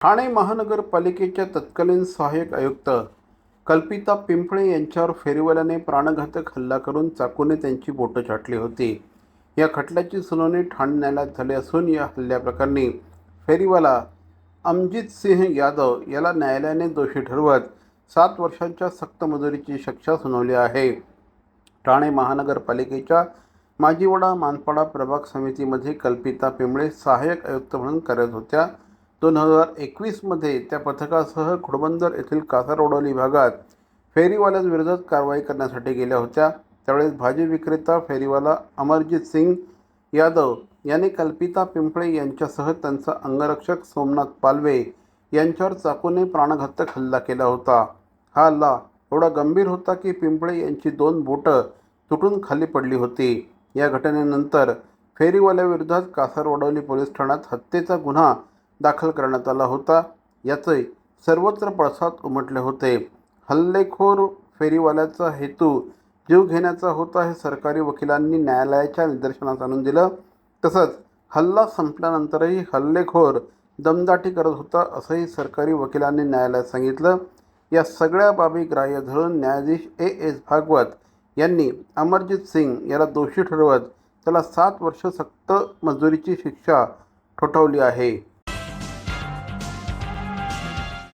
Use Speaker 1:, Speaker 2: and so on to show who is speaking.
Speaker 1: ठाणे महानगरपालिकेच्या तत्कालीन सहाय्यक आयुक्त कल्पिता पिंपळे यांच्यावर फेरीवाल्याने प्राणघातक हल्ला करून चाकूने त्यांची बोटं छाटली होती. या खटल्याची सुनावणी ठाणे न्यायालयात झाली असून या हल्ल्याप्रकरणी फेरीवाला अमजित सिंह यादव याला न्यायालयाने दोषी ठरवत सात वर्षांच्या सक्त मजुरीची शिक्षा सुनावली आहे. ठाणे महानगरपालिकेच्या माजीवडा मानपाडा प्रभाग समितीमध्ये कल्पिता पिंबळे सहाय्यक आयुक्त म्हणून कार्यरत होत्या. दोन हजार एकवीसमध्ये त्या पथकासह खुडबंदर येथील कासारोडोली भागात फेरीवाल्यांविरोधात कारवाई करण्यासाठी गेल्या होत्या. त्यावेळेस भाजी विक्रेता फेरीवाला अमरजित सिंग यादव यांनी कल्पिता पिंपळे यांच्यासह त्यांचा अंगरक्षक सोमनाथ पालवे यांच्यावर चाकूने प्राणघातक हल्ला केला होता. हा हल्ला एवढा गंभीर होता की पिंपळे यांची दोन बोटं तुटून खाली पडली होती. या घटनेनंतर फेरीवाल्याविरोधात कासारवडवली पोलीस ठाण्यात हत्येचा गुन्हा दाखल करण्यात आला होता. याचे सर्वत्र पडसाद उमटले होते. हल्लेखोर फेरीवाल्याचा हेतू जीव घेण्याचा होता हे सरकारी वकिलांनी न्यायालयाच्या निदर्शनास आणून दिलं. तसंच हल्ला संपल्यानंतरही हल्लेखोर दमदाटी करत होता असंही सरकारी वकिलांनी न्यायालयात सांगितलं. या सगळ्या बाबी ग्राह्य धरून न्यायाधीश ए. एस. भागवत यांनी अमरजित सिंग याला दोषी ठरवत त्याला सात वर्ष सक्त मजुरीची शिक्षा ठोठावली आहे.